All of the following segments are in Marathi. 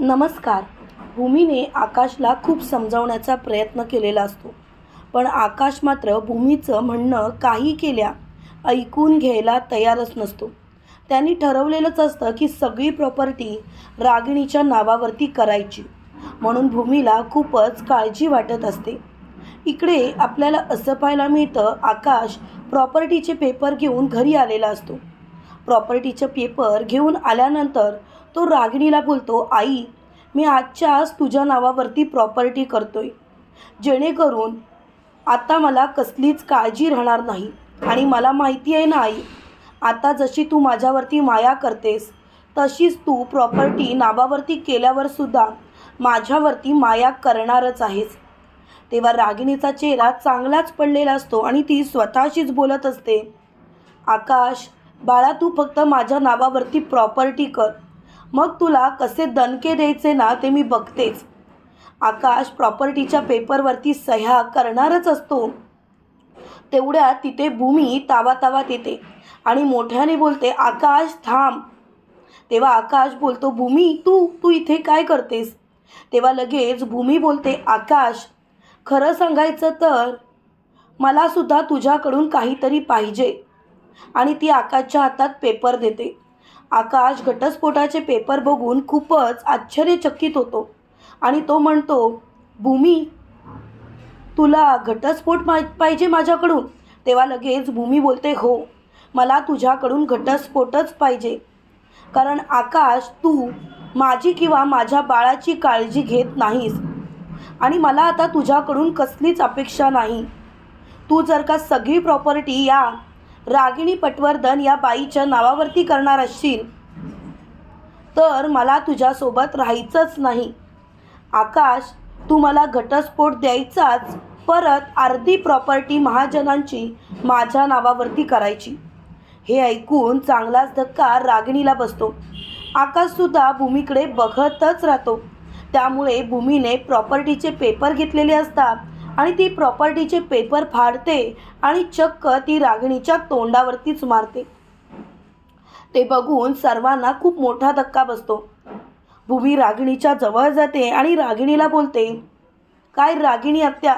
नमस्कार. भूमीने आकाशला खूप समजावण्याचा प्रयत्न केलेला असतो. पण आकाश मात्र भूमीचं म्हणणं काही केल्या ऐकून घ्यायला तयारच नसतो. त्यांनी ठरवलेलंच असतं की सगळी प्रॉपर्टी रागिणीच्या नावावरती करायची. म्हणून भूमीला खूपच काळजी वाटत असते. इकडे आपल्याला असं पाहायला मिळतं आकाश प्रॉपर्टीचे पेपर घेऊन घरी आलेला असतो. प्रॉपर्टीचे पेपर घेऊन आल्यानंतर तो रागिणीला बोलतो आई मी आजच्या आज तुझ्या नावावरती प्रॉपर्टी करतोय. जेणेकरून आता मला कसलीच काळजी राहणार नाही. आणि मला माहिती आहे ना आई आता जशी तू माझ्यावरती माया करतेस तशीच तू प्रॉपर्टी नावावरती केल्यावर सुद्धा माझ्यावरती माया करणारच आहेस. तेव्हा रागिणीचा चेहरा चांगलाच पडलेला असतो आणि ती स्वतःशीच बोलत असते आकाश बाळा तू फक्त माझ्या नावावरती प्रॉपर्टी कर. मग तुला कसे दणके द्यायचे ना ते मी बघतेच. आकाश प्रॉपर्टीच्या पेपरवरती सह्या करणारच असतो. तेवढ्यात तिथे भूमी तावा तावात येते आणि मोठ्याने बोलते आकाश थांब. तेव्हा आकाश बोलतो भूमी तू तू इथे काय करतेस? तेव्हा लगेच भूमी बोलते आकाश खरं सांगायचं तर मला सुद्धा तुझ्याकडून काहीतरी पाहिजे. आणि ती आकाशच्या हातात पेपर देते. आकाश घटस्फोटाचे पेपर बघून खूपच आश्चर्यचकित होतो. आणि तो म्हणतो भूमी तुला घटस्फोट मा पाहिजे माझ्याकडून. तेव्हा लगेच भूमी बोलते हो मला तुझ्याकडून घटस्फोटच पाहिजे. कारण आकाश तू माझी किंवा माझ्या बाळाची काळजी घेत नाहीस. आणि मला आता तुझ्याकडून कसलीच अपेक्षा नाही. तू जर का सगळी प्रॉपर्टी या रागिणी पटवर्धन या बाईच्या नावावरती करणार असशील. तर मला तुझ्यासोबत राहायचंच नाही. आकाश तू मला घटस्फोट द्यायचाच. परत अर्धी प्रॉपर्टी महाजनांची माझ्या नावावरती करायची. हे ऐकून चांगलाच धक्का रागिणीला बसतो. आकाशसुद्धा भूमीकडे बघतच राहतो. त्यामुळे भूमीने प्रॉपर्टीचे पेपर घेतलेले असतात. आणि ती प्रॉपर्टीचे पेपर फाडते आणि चक्क ती रागिणीच्या तोंडावरतीच मारते. ते बघून सर्वांना खूप मोठा धक्का बसतो. भूमी रागिणीच्या जवळ जाते आणि रागिणीला बोलते काय रागिणी आत्या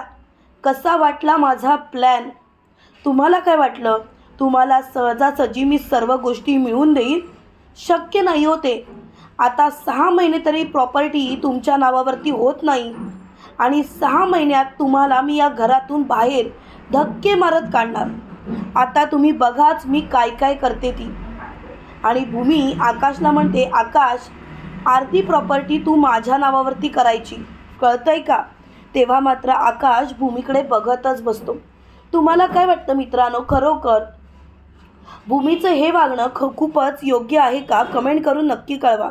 कसा वाटला माझा प्लॅन तुम्हाला काय वाटलं? तुम्हाला सहजासहजी मी सर्व गोष्टी मिळवून देईन? शक्य नाही होते आता सहा महिने तरी प्रॉपर्टी तुमच्या नावावरती होत नाही. आणि सहा महिन्यात तुम्हाला मी या घरातून बाहेर धक्के मारत काढणार. आता तुम्ही बघाच मी काय काय करते ती. आणि भूमी आकाशला म्हणते आकाश आरती प्रॉपर्टी तू माझ्या नावावरती करायची. कळतंय का? तेव्हा मात्र आकाश भूमीकडे बघतच बसतो. तुम्हाला काय वाटतं मित्रांनो? खरोखर भूमीचं हे वागणं ख खूपच योग्य आहे का? कमेंट करून नक्की कळवा.